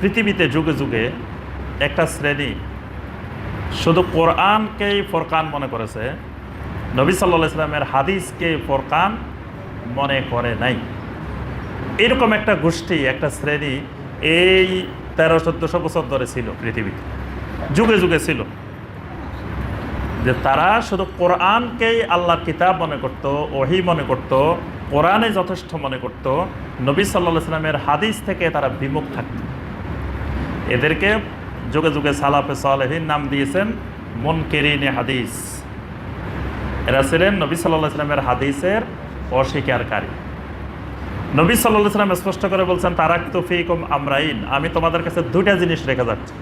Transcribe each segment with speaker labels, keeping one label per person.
Speaker 1: পৃথিবীতে যুগে যুগে একটা শ্রেণি শুধু কোরআনকেই ফরকান মনে করেছে, নবী সাল্লা ইসলামের হাদিসকে ফরকান মনে করে নাই। এরকম একটা গোষ্ঠী, একটা শ্রেণি এই তেরো, চোদ্দশো বছর ধরে ছিল পৃথিবীতে, যুগে যুগে ছিল। যে তারা শুধু কোরআনকেই আল্লাহর কিতাব মনে করত, ওহি মনে করত, কোরআনে যথেষ্ট মনে করত, নবী সাল্লাহ সাল্লামের হাদিস থেকে তারা বিমুখ থাকত। এদেরকে যুগে যুগে সালাফে সালেহীন নাম দিয়েছেন মন মনকেরিনে হাদিস। এরা ছিলেন নবী সাল্লাহ সাল্লামের হাদিসের অস্বীকারী। নবী সাল্লাহ সাল্লাম স্পষ্ট করে বলছেন তারাক তুফিকুম আমরাইন, আমি তোমাদের কাছে দুইটা জিনিস রেখে যাচ্ছি।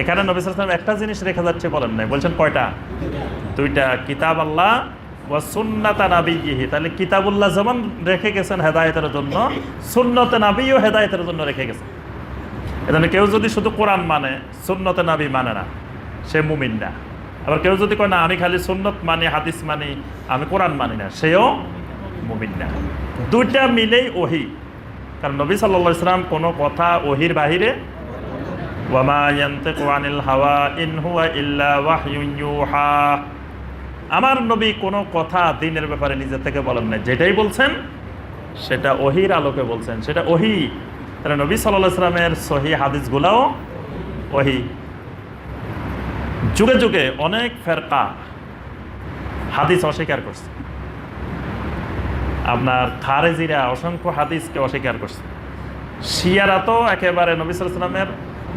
Speaker 1: এখানে নবী সাল্লাম একটা জিনিস রেখে যাচ্ছে বলেন নাই, বলছেন কয়টা? দুইটা, কিতাব আল্লাহ ও সুন্নাতা নাবিহি তাহলে কিতাবুল্লাহ যেমন রেখে গেছেন হেদায়তের জন্য, সুন্নতে নাবিও হেদায়তের জন্য রেখে গেছেন। এজন্য কেউ যদি শুধু কোরআন মানে সুন্নতে নাবি মানে না, সে মুমিন না। আবার কেউ যদি কয়, না, আমি খালি সুন্নত মানি, হাদিস মানি, আমি কোরআন মানি না, সেও মুমিন না। দুইটা মিলেই ওহি। কারণ নবী সাল্লা ইসলাম কোনো কথা ওহির বাহিরে আমার নবী কোনো কথা দিনের ব্যাপারে নিজের থেকে বলেন না যেটাই বলছেন, সেটা ওহির আলোকে বলছেন। সেটা ওহি তাহলে নবী সাল্লাহ ইসলামের সহি হাদিসগুলাও ওহি। যুগে যুগে অনেক ফেরকা হাদিস অস্বীকার করছে। আপনার খারেজিরা অসংখ্য হাদিসকে অস্বীকার করছে। শিয়ারা তো একেবারে নবী সাল্লামের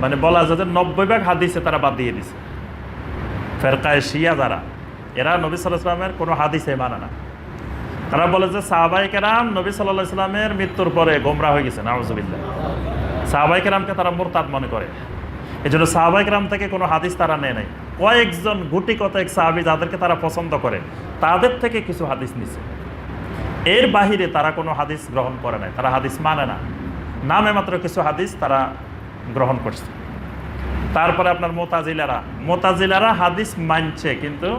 Speaker 1: মানে বলা যায় যে নব্বই ভাগ হাদিসে তারা বাদ দিয়ে দিছে। ফেরকায় শিয়া যারা, এরা নবী সাল্লাহামের কোনো হাদিসে মানে না। তারা বলে যে সাহাবাই কেরাম নবী সাল্লাহ ইসলামের মৃত্যুর পরে গোমরা হয়ে গেছে নাউজুবিল্লাহ। সাহাবাই কেরামকে তারা মোরতাদ মনে করে। এই জন্য সাহাবাই কেরাম থেকে কোনো হাদিস তারা নেয় নাই। কয়েকজন গুটি কতক সাহাবি যাদেরকে তারা পছন্দ করে, তাদের থেকে কিছু হাদিস নিছে। এর বাহিরে তারা কোনো হাদিস গ্রহণ করে নাই, তারা হাদিস মানে না। নামে মাত্র কিছু হাদিস তারা গ্রহণ করছে। তারপরে আপনার মোতাজিলারা মোতাজিলারা হাদিস মানছে, কিন্তু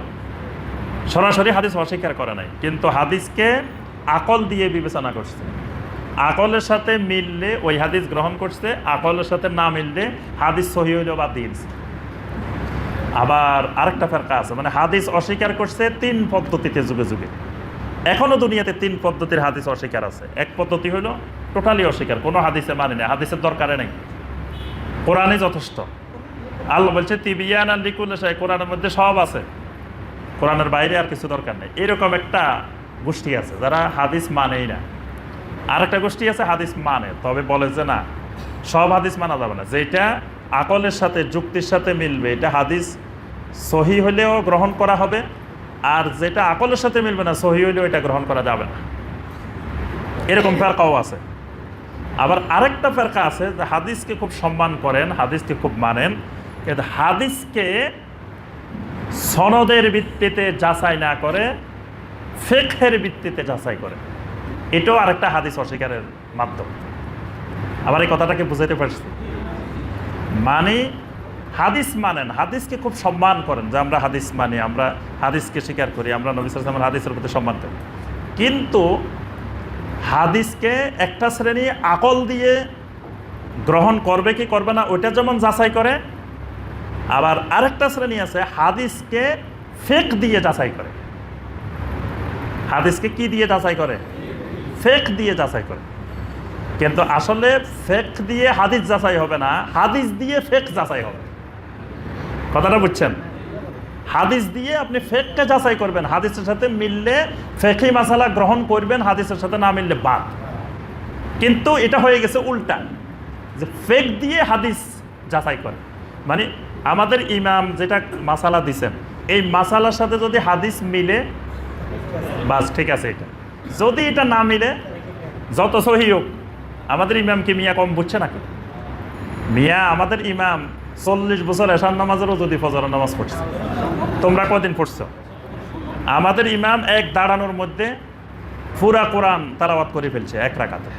Speaker 1: সরাসরি হাদিস অস্বীকার করে নাই, কিন্তু হাদিসকে আকল দিয়ে বিবেচনা করছে। আকলের সাথে মিললে ওই হাদিস গ্রহণ করছে, আকলের সাথে না মিললে হাদিস সহি হইলেও বাদ দিয়েছে আবার আরেকটা ফেরকা আছে মানে হাদিস অস্বীকার করছে তিন পদ্ধতিতে যুগে যুগে। এখনও দুনিয়াতে তিন পদ্ধতির হাদিস অস্বীকার আছে। এক পদ্ধতি হলো টোটালি অস্বীকার, কোনো হাদিসে মানে না হাদিসের দরকারে নেই। কোরআনে যথেষ্ট। আল্লাহ বলছে তিবিয়ান আর লিকুল কোরআনের মধ্যে সব আছে। কোরআনের বাইরে আর কিছু দরকার নেই। এরকম একটা গোষ্ঠী আছে, যারা হাদিস মানেই না। আর একটা গোষ্ঠী আছে, হাদিস মানে। তবে বলে যে না, সব হাদিস মানা যাবে না। যেটা আকলের সাথে, যুক্তির সাথে মিলবে, এটা হাদিস সহি হলেও গ্রহণ করা হবে, আর যেটা আকলের সাথে মিলবে না, সহি হলেও এটা গ্রহণ করা যাবে না। এরকম ফেরকাও আছে। আবার আরেকটা ফেরকা আছে যে হাদিসকে খুব সম্মান করেন, হাদিসকে খুব মানেন। কিন্তু হাদিসকে সনদের ভিত্তিতে যাচাই না করে ফেকের ভিত্তিতে যাচাই করে। এটাও আরেকটা হাদিস অস্বীকারের মাধ্যম। আবার এই কথাটাকে বুঝাইতে পারছি। মানে হাদিস মানেন, হাদিসকে খুব সম্মান করেন। যে আমরা হাদিস মানি, আমরা হাদিসকে স্বীকার করি, আমরা নবী সালামের হাদিসের প্রতি সম্মান করি। কিন্তু হাদিসকে একটা শ্রেণি আকল দিয়ে গ্রহণ করবে কি করবে না, ওইটা যেমন যাচাই করে আবার আরেকটা শ্রেণি আছে, হাদিসকে ফেক দিয়ে যাচাই করে। হাদিসকে কি দিয়ে যাচাই করে? ফেক দিয়ে যাচাই করে। কিন্তু আসলে ফেক দিয়ে হাদিস যাচাই হবে না, হাদিস দিয়ে ফেক যাচাই হবে। কথাটা বুঝছেন? হাদিস দিয়ে আপনি ফেককে যাচাই করবেন, হাদিসের সাথে মিললে ফেকি মাসালা গ্রহণ করবেন, হাদিসের সাথে না মিললে বাদ। কিন্তু এটা হয়ে গেছে উল্টা, যে ফেক দিয়ে হাদিস যাচাই করে। মানে আমাদের ইমাম যেটা মাসালা দিছেন, এই মাসালার সাথে যদি হাদিস মিলে, বাস, ঠিক আছে এটা। যদি এটা না মিলে, যত সহি হোক, আমাদের ইমাম কি মিয়া কম বুঝছে নাকি? মিয়া, আমাদের ইমাম চল্লিশ বছর এশার নামাজেরও যদি ফজর নামাজ পড়ছে। তোমরা কদিন পড়ছ? আমাদের ইমাম এক দাঁড়ানোর মধ্যে পুরা কোরআন তালাবাত করে ফেলছে, এক রাকাতে।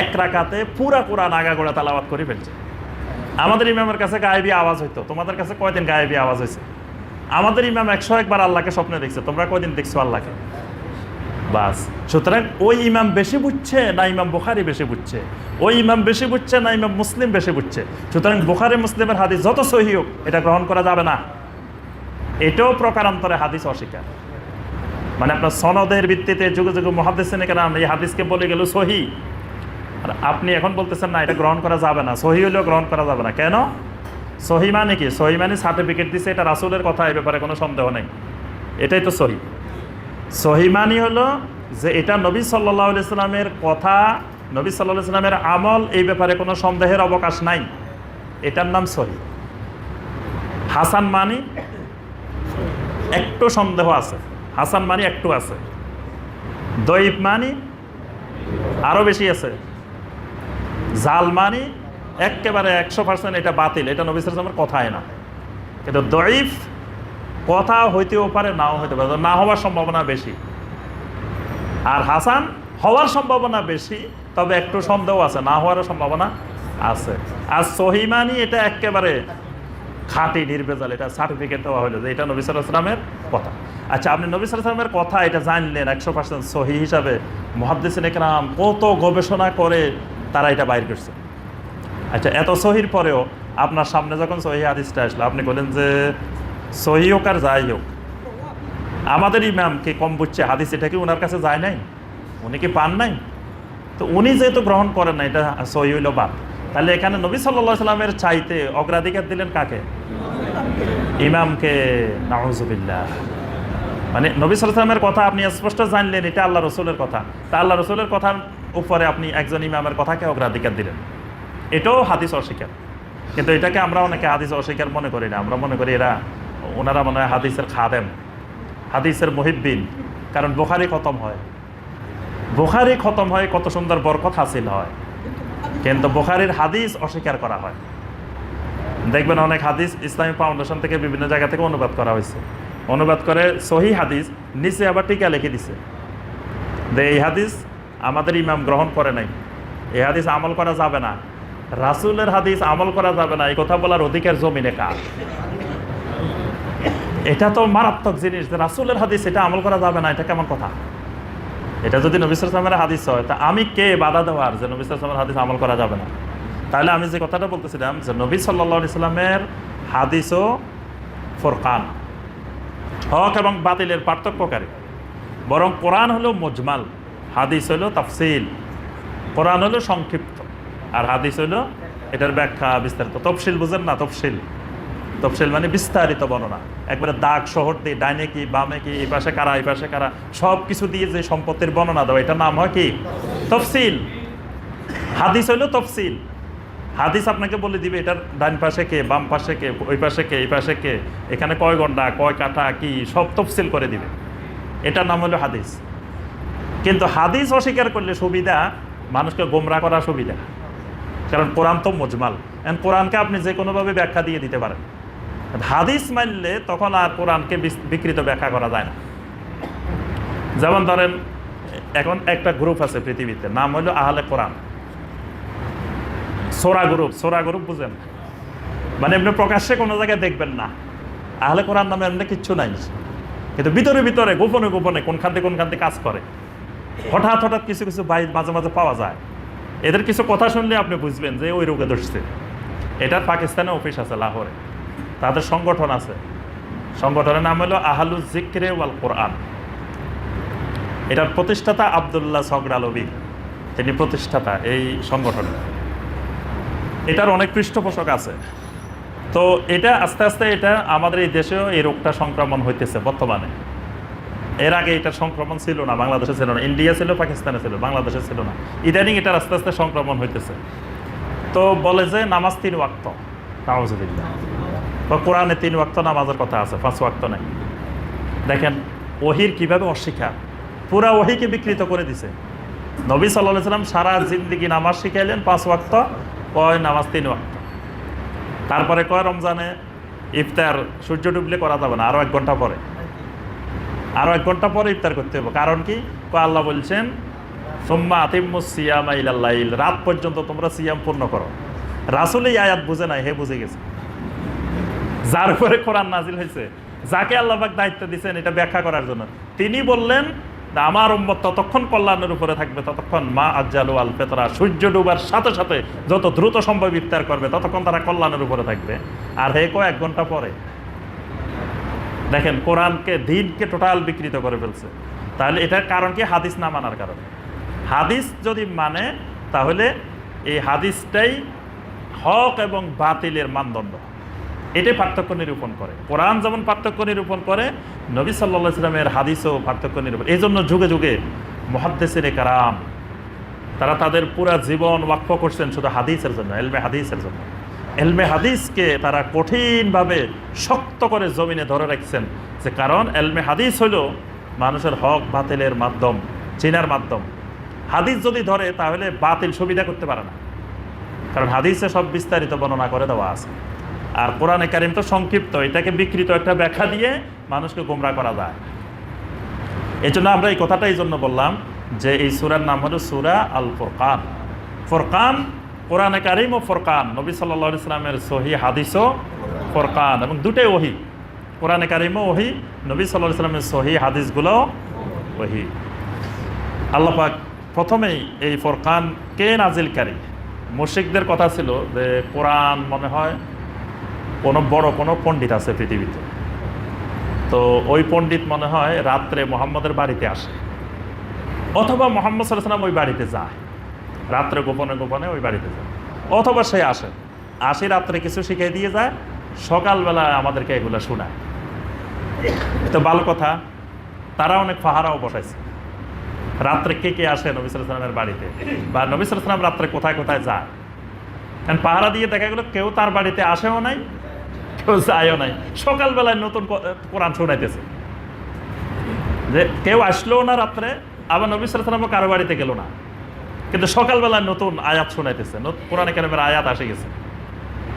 Speaker 1: এক রাকাতে পুরা কোরআন আগাগোড়া তালাবাত করে ফেলছে। আমাদের ইমামের কাছে গায়েবী আওয়াজ হইতো। তোমাদের কাছে কয়দিন গায়েবী আওয়াজ হয়েছে আমাদের ইমাম একশো একবার আল্লাহকে স্বপ্নে দেখছে। তোমরা কয়দিন দেখছ আল্লাহকে? বাস। সুতরাং ওই ইমাম বেশি বুঝছে, না ইমাম বুখারি বেশি বুঝছে। ওই ইমাম বেশি বুঝছে, না ইমাম মুসলিম বেশি বুঝছে। সুতরাং বুখারি মুসলিমের হাদিস যত সহি হোক, এটা গ্রহণ করা যাবে না। এটাও প্রকারান্তরে হাদিস অস্বীকার। মানে আপনার সনদের ভিত্তিতে যুগে যুগে মহাদিসেন কেন এই হাদিসকে বলে গেল সহি। আর আপনি এখন বলতেছেন, না, এটা গ্রহণ করা যাবে না, সহি হলেও গ্রহণ করা যাবে না। কেন? সহি মানে কি? সহি মানে সার্টিফিকেট দিছে, এটা রাসুলের কথা, এই ব্যাপারে কোনো সন্দেহ নেই। এটাই তো সহি। সহি মানি হলো যে এটা নবী সাল্লাহ ইসলামের কথা, নবী সাল্লাহ ইসলামের আমল, এই ব্যাপারে কোনো সন্দেহের অবকাশ নাই। এটার নাম সহি। হাসান মানি একটু সন্দেহ আছে। হাসান মানি একটু আছে। দইব মানি আরও বেশি আছে। জাল মানি একেবারে একশো পার্সেন্ট এটা বাতিল, এটা নবী সালামের কথাই না। কিন্তু দইফ কথা হইতেও পারে, নাও হইতে পারে, না হওয়ার সম্ভাবনা বেশি। আর হাসান হওয়ার সম্ভাবনা বেশি, তবে একটু সন্দেহ আছে, না হওয়ারও সম্ভাবনা আছে। আর সহিমানি এটা একেবারে খাঁটি নির্বেজাল এটা সার্টিফিকেট দেওয়া হলো যে এটা নবী সালামের কথা। আচ্ছা আপনি নবী সালামের কথা এটা জানলেন একশো পার্সেন্ট সহি হিসাবে। মহাদ্দিসিন একরাম কত গবেষণা করে তারা এটা বাইর করছে। আচ্ছা এত সহির পরেও আপনার সামনে যখন সহি হাদিসটা আসলো, আপনি বলেন যে সহি হোক আর যাই হোক, আমাদের ইমামকে কম বুঝছে হাদিস, এটা কি ওনার কাছে যায় নাই? উনি কি পান নাই? তো উনি যেহেতু গ্রহণ করেন না এটা সহি হইল বাদ। তাহলে এখানে নবী সাল্লাহ সাল্লামের চাইতে অগ্রাধিকার দিলেন কাকে? ইমামকে নাহজুবিল্লাহ মানে নবী সাল্লামের কথা আপনি স্পষ্ট জানলেন, এটা আল্লাহ রসুলের কথা। তা আল্লাহ রসুলের কথার উপরে আপনি একজন ইমামের কথাকে অগ্রাধিকার দিলেন। এটাও হাদিস অস্বীকার। কিন্তু এটাকে আমরা অনেকে হাদিস অস্বীকার মনে করি না। আমরা মনে করি এরা, ওনারা মনে হয় হাদিসের খাদেম, হাদিসের মহিব্বিন। কারণ বোখারি খতম হয়। বোখারি খতম হয়, কত সুন্দর বরকত হাসিল হয়। কিন্তু বোখারির হাদিস অস্বীকার করা হয়। দেখবেন অনেক হাদিস ইসলামী ফাউন্ডেশন থেকে বিভিন্ন জায়গা থেকে অনুবাদ করা হয়েছে। অনুবাদ করে সহি হাদিস, নিচে আবার টিকা লিখে দিছে। যে এই হাদিস আমাদের ইমাম গ্রহণ করে নাই। এ হাদিস আমল করা যাবে না। রাসুলের হাদিস আমল করা যাবে না। এই কথা বলার অধিকার জমিনে কার? এটা তো মারাত্মক জিনিস রাসুলের হাদিস এটা আমল করা যাবে না, এটা কেমন কথা? এটা যদি নবিসামের হাদিস হয়, তা আমি কে বাধা দেওয়ার যে নবিসামের হাদিস আমল করা যাবে না? তাহলে আমি যে কথাটা বলতেছিলাম যে নবী সাল্লা ইসলামের হাদিসও ফোরকান। হক এবং বাতিলের পার্থক্যকারী বরং কোরআন হলো মজমাল। হাদিস হলো তাফসিল। কোরআন হলো সংক্ষিপ্ত। আর হাদিস হলো এটার ব্যাখ্যা বিস্তারিত। তফসিল বুঝেন না, তফসিল। তফসিল মানে বিস্তারিত বর্ণনা। একবারে দাগ শহর দিয়ে ডাইনে কি, বামে কি, এই পাশে কারা, এই পাশে কারা সব কিছু দিয়ে যে সম্পত্তির বর্ণনা দেওয়া, এটার নাম হয় কি? তফসিল। হাদিস হইল তফসিল। হাদিস আপনাকে বলে দিবে, এটার ডান পাশে কে, বাম পাশে কে, ওই পাশে কে, এই পাশে কে, এখানে কয় ঘণ্টা কয় কাঠা, কি, সব তফসিল করে দিবে। এটার নাম হলো হাদিস। কিন্তু হাদিস অস্বীকার করলে সুবিধা, মানুষকে গোমরা করা সুবিধা। কারণ কোরআন তো মজমাল। এখন কোরআনকে আপনি যে কোনোভাবে ব্যাখ্যা দিয়ে দিতে পারেন। হাদিস মানলে তখন আর কোরআনকে বিকৃত ব্যাখ্যা করা যায় না। যেমন ধরেন, এখন একটা গ্রুপ আছে পৃথিবীতে, নাম হলো আহলে কোরআন। সোরা গ্রুপ সোরা গ্রুপ বুঝেন? মানে এমনি প্রকাশ্যে কোনো জায়গায় দেখবেন না। আহলে কোরআন নামে এমনি কিচ্ছু নাই। কিন্তু ভিতরে ভিতরে, গোপনে গোপনে কোনখান থেকে কোনখান থেকে কাজ করে। হঠাৎ হঠাৎ কিছু কিছু বাই মাঝে মাঝে পাওয়া যায়। এদের কিছু কথা শুনলে আপনি বুঝবেন যে ওই রোগে ধরছে। এটার পাকিস্তানে অফিস আছে, লাহোরে। তাদের সংগঠন আছে। সংগঠনের নাম হলো আহালু জিক্রে ওয়াল কোরআন। এটার প্রতিষ্ঠাতা আবদুল্লাহ সগরালবি তিনি প্রতিষ্ঠাতা এই সংগঠনের। এটার অনেক পৃষ্ঠপোষক আছে। তো এটা আস্তে আস্তে এটা আমাদের এই দেশেও এই রোগটা সংক্রমণ হইতেছে বর্তমানে। এর আগে এটার সংক্রমণ ছিল না, বাংলাদেশে ছিল না ইন্ডিয়া ছিল পাকিস্তানে ছিল, বাংলাদেশে ছিল না। ইদানিং এটা আস্তে আস্তে সংক্রমণ হইতেছে। তো বলে যে নামাজ তিন ওয়াক্ত। নামাজুবিল্লাহ বা কোরআনে তিন ওয়াক্ত নামাজের কথা আছে, পাঁচ ওয়াক্ত নেই। দেখেন, ওহির কীভাবে অস্বীকার? পুরা ওহিকে বিকৃত করে দিছে। নবী সাল্লাহ সাল্লাম সারা জিন্দিগি নামাজ শিখাইলেন, পাঁচ ওয়াক্ত, কয় নামাজ তিন ওয়াক্ত। তারপরে কয় রমজানে ইফতার, সূর্য ডুবলে করা যাবে না আরও এক ঘণ্টা পরে। আরও এক ঘণ্টা পরে ইফতার করতে হবে। কারণ কি? আল্লাহ বলছেন, সোম্মা আতিম্মু সিয়াম ইলাল্লাইল রাত পর্যন্ত তোমরা সিয়াম পূর্ণ করো। রাসুল এই আয়াত বুঝে নাই, হে বুঝে গেছে। যার উপরে কোরআন নাজিল হয়েছে, যাকে আল্লাহবাক দায়িত্ব দিয়েছেন, এটা ব্যাখ্যা করার জন্য। তিনি বললেন, আমার উম্মত ততক্ষণ কল্যাণের উপরে থাকবে, ততক্ষণ মা আজ্জালু আল ফেতরা সূর্য ডুবার সাথে সাথে যত দ্রুত সম্ভব ইফতার করবে, ততক্ষণ তারা কল্যাণের উপরে থাকবে। আর হে কয়েক ঘণ্টা পরে। দেখেন, কোরআনকে, দিনকে টোটাল বিকৃত করে ফেলছে। তাহলে এটার কারণ কি? হাদিস না মানার কারণে। হাদিস যদি মানে তাহলে এই হাদিসটাই হক এবং বাতিলের মানদণ্ড। এটাই পার্থক্য নিরূপণ করে। কোরআন যেমন পার্থক্য নিরূপণ করে, নবী সাল্লা ইসলামের হাদিসও পার্থক্য নিরূপণ। এই জন্য যুগে যুগে মহাদ্দেশের কারাম, তারা তাদের পুরা জীবন ওয়াক্ফ করছেন শুধু হাদিসের জন্য, এলমে হাদিসের জন্য। এলমে হাদিসকে তারা কঠিনভাবে শক্ত করে জমিনে ধরে রাখছেন যে কারণ এলমে হাদিস হলো মানুষের হক বাতিলের মাধ্যম, চেনার মাধ্যম। হাদিস যদি ধরে, তাহলে বাতিল সুবিধা করতে পারে না। কারণ হাদিসে সব বিস্তারিত বর্ণনা করে দেওয়া আছে। আর কোরআনে কারিম তো সংক্ষিপ্ত, এটাকে বিকৃত একটা ব্যাখ্যা দিয়ে মানুষকে গোমরা করা যায়। এই জন্য আমরা এই কথাটা এই জন্য বললাম যে এই সুরার নাম হলো সুরা আল ফোরকান ফোরকান কোরআনে কারিম ও ফোরকান, নবী সাল্লা ইসলামের সহি হাদিসও ফোরকান এবং দুটোই ওহি। কোরআনে কারিমও ওহি, নবী সাল্লাহ ইসলামের সহি হাদিসগুলোও ওহি। আল্লাপাক প্রথমেই এই ফোরকান কে নাজিলকারী মুশিকদের কথা ছিল যে কোরআন মনে হয় কোনো বড় কোনো পণ্ডিত আছে পৃথিবীতে। তো ওই পণ্ডিত মনে হয় রাত্রে মোহাম্মদের বাড়িতে আসে। অথবা মোহাম্মদ সাল্লাম ওই বাড়িতে যায়। রাত্রে গোপনে গোপনে ওই বাড়িতে যায়। অথবা সে আসে। আসি রাত্রে কিছু শিখিয়ে দিয়ে যায় সকালবেলা আমাদেরকে এগুলো শোনায়। তো ভালো কথা, তারা অনেক পাহারাও বসাইছে। রাত্রে কে কে আসে নবী সালামের বাড়িতে? বা নবী সালাম রাত্রে কোথায় কোথায় যায়? কারণ পাহারা দিয়ে দেখা গেলো কেউ তার বাড়িতে আসেও নাই, কেউ যায়ও নাই। সকালবেলায় নতুন কোরআন শোনাইতেছে। যে কেউ আসলো না রাত্রে, আবার নবী সালামও কারও বাড়িতে গেল না। কিন্তু সকালবেলা নতুন আয়াত শোনাইতেছে। কোরআনে কেরমের আয়াত আসে গেছে।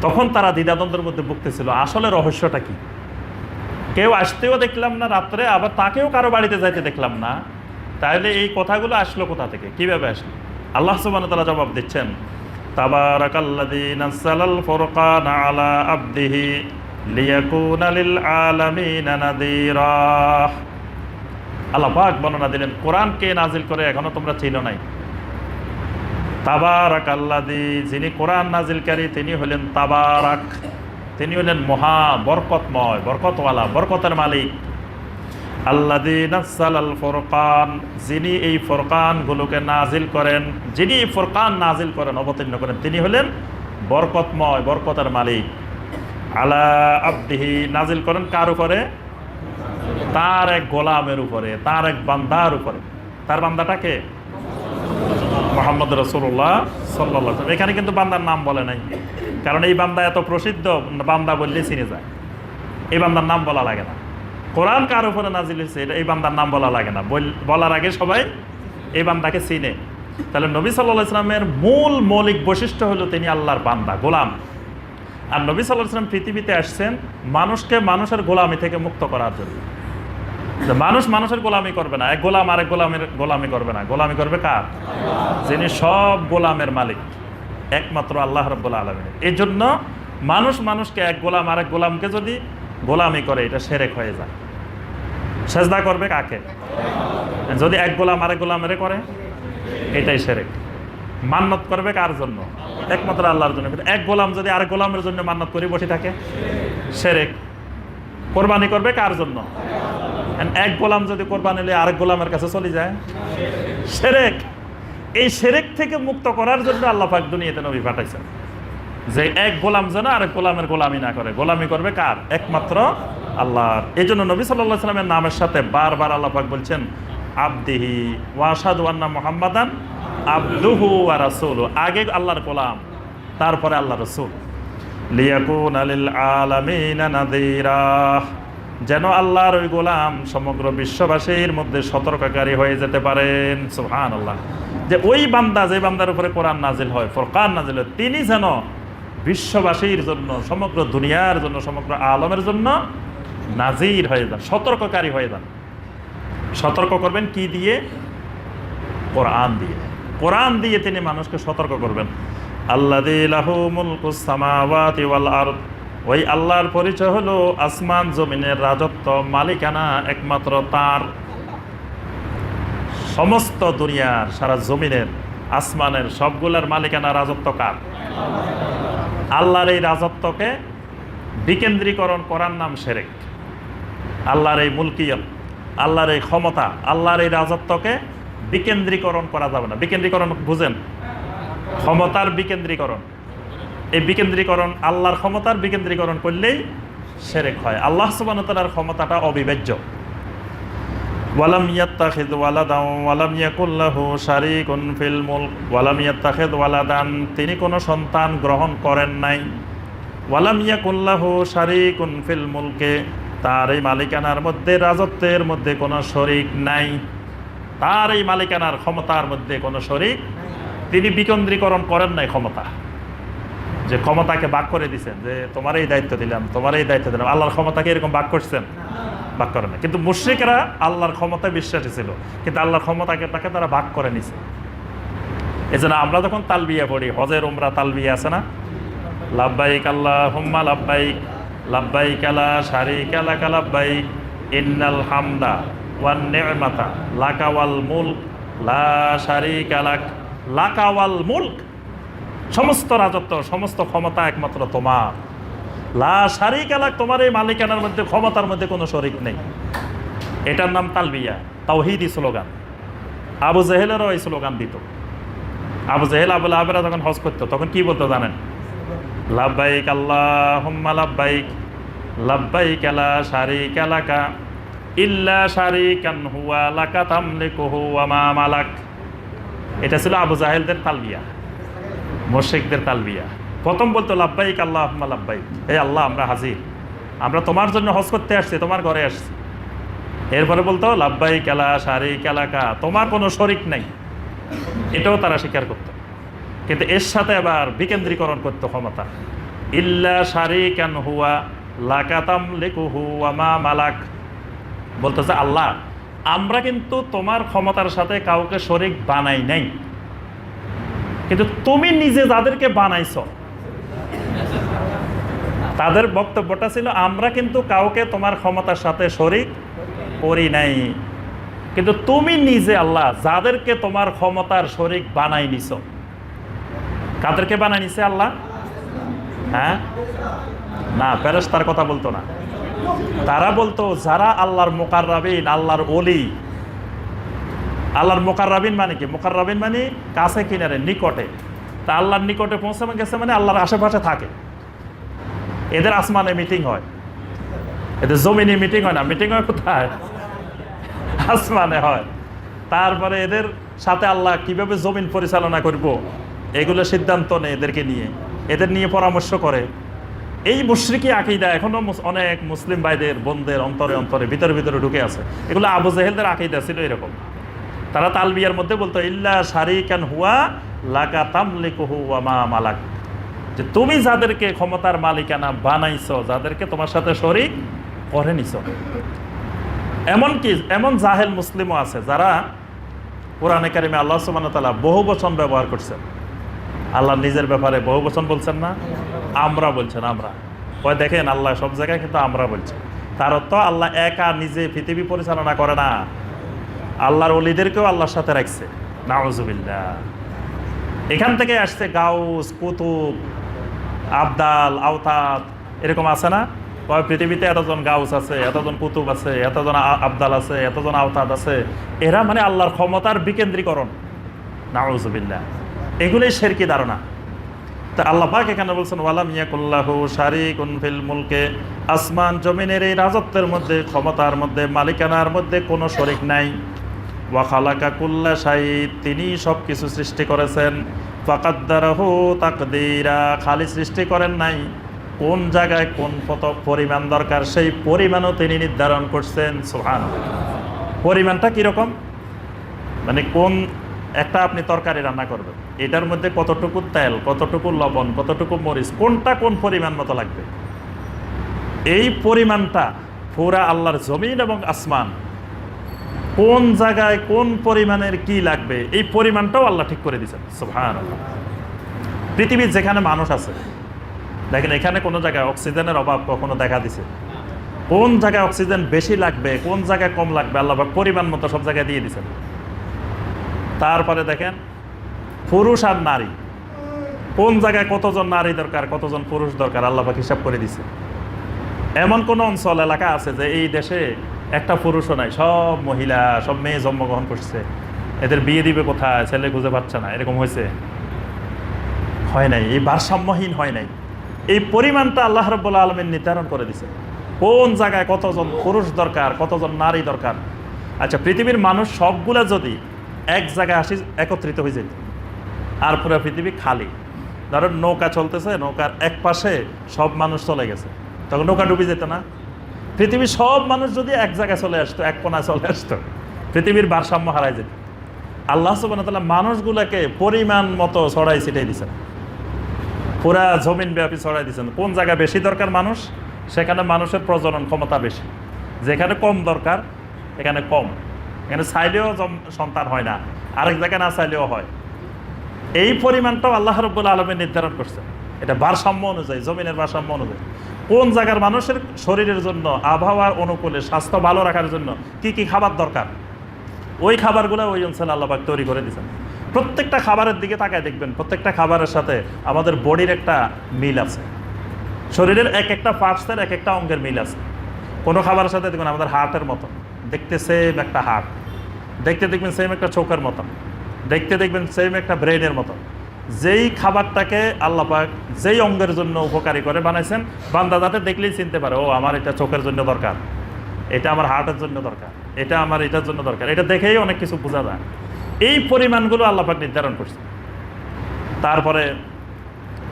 Speaker 1: তখন তারা দ্বিধাদ্বন্দ্বের মধ্যে ভুগতেছিল, আসলে রহস্যটা কি? কেউ আসতেও দেখলাম না রাত্রে, আবার তাকেও কারও বাড়িতে যাইতে দেখলাম না। তাহলে এই কথাগুলো আসলো কোথা থেকে? কীভাবে আসলো? আল্লাহ ওয়া তাআলা জবাব দিচ্ছেন আল্লাহ বর্ণনা দিলেন কোরআন কে নাজিল করে এখনও তোমরা চিনো নাই। তাবারাক আল্লাদি যিনি কোরআন নাজিলকারী তিনি হলেন তাবারাক। তিনি হলেন মহা বরকতময়, বরকতওয়ালা, বরকতের মালিক। আল্লাদি নাসাল আল ফোরকান, যিনি এই ফোরকানগুলোকে নাজিল করেন, যিনি এই ফোরকান নাজিল করেন, অবতীর্ণ করেন, তিনি হলেন বরকতময়, বরকতের মালিক। আলা আব্দিহি নাজিল করেন কার উপরে? তার এক গোলামের উপরে, তার এক বান্দার উপরে। তার বান্দাটাকে মোহাম্মদ রসুল্লাহ সাল্লাহ এখানে কিন্তু বান্দার নাম বলে নাই। কারণ এই বান্দা এত প্রসিদ্ধ, বান্দা বললে চিনে যায়। এই বান্দার নাম বলা লাগে না। কোরআন কার উপরে নাজিল হয়েছে, এটা এই বান্দার নাম বলা লাগে না। বল- বলার আগে সবাই এই বান্দাকে চিনে। তাহলে নবী সাল্লাহ ইসলামের মূল মৌলিক বৈশিষ্ট্য হলো তিনি আল্লাহর বান্দা, গোলাম। আর নবী সাল্লাহ ইসলাম পৃথিবীতে আসছেন মানুষকে মানুষের গোলামি থেকে মুক্ত করার জন্য। মানুষ মানুষের গোলামি করবে না। এক গোলাম আরেক গোলামের গোলামি করবে না। গোলামি করবে কার? যিনি সব গোলামের মালিক। একমাত্র আল্লাহ রব্বুল আলমিনের এই জন্য মানুষ মানুষকে এক গোলাম আরেক গোলামকে যদি গোলামি করে, এটা সেরেক হয়ে যায়। সেজদা করবে কাকে? যদি এক গোলাম আরেক গোলামের করে, এটাই সেরেক। মান্নত করবে কার জন্য? একমাত্র আল্লাহর জন্য। এক গোলাম যদি আরেক গোলামের জন্য মান্নত করে বসে থাকে, সেরেক। কোরবানি করবে কার জন্য? এক গোলাম যদি কোরবানি নিলে আরেক গোলামের কাছে চলে যায়। সেরেক। এই সেরেক থেকে মুক্ত করার জন্য আল্লাহ পাক দুনিয়াতে নবী পাঠাইছেন। যে এক গোলাম যেন আরেক গোলামের গোলামি না করে। গোলামি করবে কার? একমাত্র আল্লাহর। এই জন্য নবী সাল্লাহ সাল্লামের নামের সাথে বারবার আল্লাহ পাক বলছেন, আবদিহি ওয়াসাদু আন্না মোহাম্মদান আব্দুহু ওয়া রাসূলু আগে আল্লাহর গোলাম, তারপরে আল্লাহ রসুল। লিয়াকুন আলিল যেন আল্লাহর ওই গোলাম সমগ্র বিশ্ববাসীর মধ্যে সতর্ককারী হয়ে যেতে পারেন। সুহান আল্লাহ যে ওই বান্দা, যে বান্দার উপরে কোরআন নাজিল হয়, ফরকান নাজিল হয়, তিনি যেন বিশ্ববাসীর জন্য, সমগ্র দুনিয়ার জন্য, সমগ্র আলমের জন্য নাজির হয়ে যান, সতর্ককারী হয়ে যান। সতর্ক করবেন কি দিয়ে? কোরআন দিয়ে। কোরআন দিয়ে তিনি মানুষকে সতর্ক করবেন। আল্লাহ ওই আল্লাহর পরিচয় হলো আসমান জমিনের রাজত্ব, মালিকানা একমাত্র তার। সমস্ত দুনিয়ার, সারা জমিনের, আসমানের সবগুলোর মালিকানা রাজত্ব কার? আল্লাহর এই রাজত্বকে বিকেন্দ্রীকরণ করার নাম সেরেক। আল্লাহর এই মুলকিয়ত, আল্লাহর এই ক্ষমতা, আল্লাহর এই রাজত্বকে বিকেন্দ্রীকরণ করা যাবে না। বিকেন্দ্রীকরণ বুঝেন। ক্ষমতার বিকেন্দ্রীকরণ। এই বিকেন্দ্রীকরণ আল্লাহর ক্ষমতার বিকেন্দ্রীকরণ করলেই সেরেক হয়। আল্লাহ সুবাহতালার ক্ষমতাটা অবিভাজ্য ওয়ালাম তিনি কোনো সন্তান গ্রহণ করেন নাই। ওয়ালাম তার এই মালিকানার মধ্যে রাজত্বের মধ্যে কোনো শরিক নাই। তার এই মালিকানার ক্ষমতার মধ্যে কোনো শরিক তিনি বিকেন্দ্রীকরণ করেন নাই ক্ষমতা। যে ক্ষমতাকে বাক করে দিছেন, যে তোমার এই দায়িত্ব দিলাম তোমার এই দায়িত্ব দিলাম, আল্লাহর ক্ষমতাকে এরকম বাক করছেন? বাক করে না কিন্তু মুশ্রিকরা আল্লাহর ক্ষমতায় বিশ্বাসী ছিল, কিন্তু আল্লাহর ক্ষমতাকে তাকে তারা ভাগ করে নিছে। জন্য আমরা যখন তালবিয়া পড়ি, হজের উমরা তালবিয়া আছে না? লাভবাইক আল্লাহ হুম্মা লাভবাইক লাভবাইক আলা সারি আলাকা লাভবাইক ইন্নাল হামদা ওয়ান নি'মাতা লাকাওয়াল মুলক, লা সারি আলাক লাকাওয়াল মুলক। সমস্ত রাজত্ব, সমস্ত ক্ষমতা একমাত্র তোমার। লা শারিক আলাক তোমার এই মালিকানার মধ্যে, ক্ষমতার মধ্যে কোনো শরিক নেই। এটার নাম তালবিয়া, তাওহিদি স্লোগান। আবু জেহেলেরও এই স্লোগান দিত। আবু জেহেল আবুল আবেরা যখন হজ করতো, তখন কি বলতো জানেন? লাভবাইক আল্লাহ লাভবাইক লাভবাইক আলা শারিক আলাকা ইল্লা শারিকান হুয়া লাকা তামলিকুহু ওয়া মা মালাক। এটা ছিল আবু জাহেলদের তালবিয়া মোশেকদের তালবিয়া। প্রথম বলতো লাভবাইক আল্লাহ হুম্মা লাভবাইক এই আল্লাহ, আমরা হাজির। আমরা তোমার জন্য হজ করতে আসছি, তোমার ঘরে আসছি। এরপরে বলতো লাভবাইক আলা, শারিক আলাকা, তোমার কোনো শরিক নাই। এটাও তারা স্বীকার করতো। কিন্তু এর সাথে আবার বিকেন্দ্রীকরণ করতো ক্ষমতা। ইল্লা শারিকান হুয়া লাকাতাম লেকু হুয়া মা মালাক। বলতো যে, আল্লাহ আমরা কিন্তু তোমার ক্ষমতার সাথে কাউকে শরিক বানাই নাই। কিন্তু তুমি নিজে যাদেরকে বানাইছ, তাদের বক্তব্যটা ছিল, আমরা কিন্তু কাউকে তোমার ক্ষমতার সাথে শরিক করি নাই। কিন্তু তুমি নিজে, আল্লাহ, যাদেরকে তোমার ক্ষমতার শরিক বানাই নিছ, কাদেরকে বানাই নিছে আল্লাহ? হ্যাঁ? না, ফেরেশতার কথা বলতো না। তারা বলতো, যারা আল্লাহর মোকাররাবিন, আল্লাহর অলি আল্লাহর মোকাররাবিন মানে কি? মোকাররাবিন মানে কাছে কিনারে, নিকটে। তা আল্লাহর নিকটে পৌঁছানো গেছে মানে আল্লাহর আশেপাশে থাকে। এদের আসমানে মিটিং হয়। এদের জমিনে মিটিং হয় না। মিটিং হয় কোথায়? আসমানে হয়। তারপরে এদের সাথে আল্লাহ কীভাবে জমিন পরিচালনা করব? এগুলো সিদ্ধান্ত নেয় এদেরকে নিয়ে। এদের নিয়ে পরামর্শ করে। এই মুশ্রিকি আকিদা এখনও অনেক মুসলিম ভাইদের, বোনদের অন্তরে অন্তরে, ভিতরে ভিতরে ঢুকে আছে। এগুলো আবু জেহেলদের আকিদা ছিল এরকম। তারা তালবিয়ার মধ্যে বলতো, ইল্লা শারিকান হুয়া লাকা মা মালাক। যে তুমি যাদেরকে ক্ষমতার মালিকানা বানাইছো, যাদেরকে তোমার সাথে শরিক করে নিছ। এমন কি এমন জাহেল মুসলিমও আছে যারা কোরআনে কারিমে আল্লাহ সুবান তালা বহু বচন ব্যবহার করছেন। আল্লাহ নিজের ব্যাপারে বহু বচন বলছেন না, আমরা বলছেন, আমরা। ওই দেখেন, আল্লাহ সব জায়গায় কিন্তু আমরা বলছি। তার অর্থ আল্লাহ একা নিজে পৃথিবী পরিচালনা করে না। আল্লাহর অলিদেরকেও আল্লাহর সাথে রাখছে। নাউজুবিল্লাহ। এখান থেকে আসছে গাউস, কুতুব, আবদাল আওতাত এরকম আছে না? ওই পৃথিবীতে এতজন গাউস আছে, এতজন কুতুব আছে, এতজন আবদাল আছে, এতজন আওতাত আছে। এরা মানে আল্লাহর ক্ষমতার বিকেন্দ্রীকরণ। নাউজুবিল্লাহ। এগুলোই শেরকি ধারণা। তা আল্লাহ পাক এখানে বলছেন, ওয়ালাম ইয়াকুল্লাহু শারিকুন ফিল মুলকে। আসমান জমিনের এই রাজত্বের মধ্যে, ক্ষমতার মধ্যে, মালিকানার মধ্যে কোনো শরিক নাই। ওয়া খালাকা কুল্লা শাহিদ তিনি সব কিছু সৃষ্টি করেছেন। ফাকাদ্দারাহু তাকদীরা, খালি সৃষ্টি করেন নাই। কোন জায়গায় কোন কত পরিমাণ দরকার, সেই পরিমাণও তিনি নির্ধারণ করছেন। সুহান পরিমাণটা কীরকম? মানে কোন একটা আপনি তরকারি রান্না করবেন। এটার মধ্যে কতটুকু তেল, কতটুকু লবণ, কতটুকু মরিচ, কোনটা কোন পরিমাণ মতো লাগবে? এই পরিমাণটা পুরা আল্লাহর জমিন এবং আসমান। কোন জায়গায় কোন পরিমাণের কি লাগবে, এই পরিমাণটাও আল্লাহ ঠিক করে দিয়েছেন। সুবহান পৃথিবীর যেখানে মানুষ আছে, দেখেন এখানে কোনো জায়গায় অক্সিজেনের অভাব কখনো দেখা দিছে। কোন জায়গায় অক্সিজেন বেশি লাগবে, কোন জায়গায় কম লাগবে, আল্লাহ পরিমাণ মতো সব জায়গায় দিয়ে দিছেন তারপরে দেখেন পুরুষ আর নারী। কোন জায়গায় কতজন নারী দরকার, কতজন পুরুষ দরকার আল্লাপাক হিসাব করে দিছে। এমন কোন অঞ্চল, এলাকা আছে যে এই দেশে একটা পুরুষও নাই, সব মহিলা, সব মেয়ে জন্মগ্রহণ করছে। এদের বিয়ে দিবে কোথায়, ছেলে খুঁজে পাচ্ছে না, এরকম হয়েছে? হয় নাই, এই ভারসাম্যহীন হয় নাই। এই পরিমাণটা আল্লাহ রব্বুল্লা আলমের নির্ধারণ করে দিছে। কোন জায়গায় কতজন পুরুষ দরকার, কতজন নারী দরকার? আচ্ছা পৃথিবীর মানুষ সবগুলা যদি এক জায়গায় আসি, একত্রিত হয়ে যেত। আর পুরো পৃথিবী খালি। ধরেন নৌকা চলতেছে, নৌকার এক পাশে সব মানুষ চলে গেছে। তখন নৌকা ডুবে যেত না। পৃথিবীর সব মানুষ যদি এক জায়গায় চলে আসতো, এক কোনায় চলে আসতো, পৃথিবীর ভারসাম্য হারাই যেত। আল্লাহ সুবান তাল্লাহ মানুষগুলোকে পরিমাণ মতো ছড়াই ছিটাই দিছেন। পুরা জমিন ব্যাপী ছড়াই দিয়েছেন কোন জায়গায় বেশি দরকার মানুষ, সেখানে মানুষের প্রজনন ক্ষমতা বেশি। যেখানে কম দরকার, এখানে কম। এখানে চাইলেও সন্তান হয় না। আরেক জায়গায় না চাইলেও হয়। এই পরিমাণটাও আল্লাহ রব্বুল আলমে নির্ধারণ করছে। এটা ভারসাম্য অনুযায়ী, জমিনের ভারসাম্য অনুযায়ী। কোন জায়গার মানুষের শরীরের জন্য, আবহাওয়ার অনুকূলে, স্বাস্থ্য ভালো রাখার জন্য কি কি খাবার দরকার? ওই খাবারগুলো ওই অঞ্চলে আল্লাহবাক তৈরি করে দিয়েছেন। প্রত্যেকটা খাবারের দিকে তাকায় দেখবেন, প্রত্যেকটা খাবারের সাথে আমাদের বডির একটা মিল আছে। শরীরের এক একটা পার্টসের এক একটা অঙ্গের মিল আছে। কোনো খাবারের সাথে দেখবেন আমাদের হার্টের মতন। দেখতে সেম একটা হার্ট। দেখতে দেখবেন সেম একটা চোখের মতন। দেখতে দেখবেন সেম একটা ব্রেনের মতো। যেই খাবারটাকে আল্লাপাক যেই অঙ্গের জন্য উপকারী করে বানাইছেন, বান্দা যাতে দেখলেই চিনতে পারে, ও, আমার এটা চোখের জন্য দরকার, এটা আমার হার্টের জন্য দরকার, এটা আমার এটার জন্য দরকার। এটা দেখেই অনেক কিছু বোঝা যায়। এই পরিমাণগুলো আল্লাপাক নির্ধারণ করছে তারপরে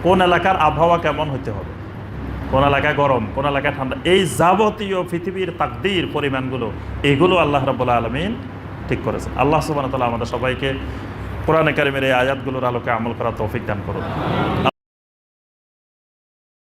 Speaker 1: কোন এলাকার আবহাওয়া কেমন হতে হবে? কোন এলাকায় গরম, কোন এলাকায় ঠান্ডা, এই যাবতীয় পৃথিবীর তাকদির পরিমাণগুলো, এগুলো আল্লাহ রাবুল্লাহ আলমিন ঠিক করেছেন। আল্লাহ সুবান তালা আমাদের সবাইকে পুরানে কারিমের এই আয়াতগুলোর আলোকে আমল করা তৌফিক দান করুন।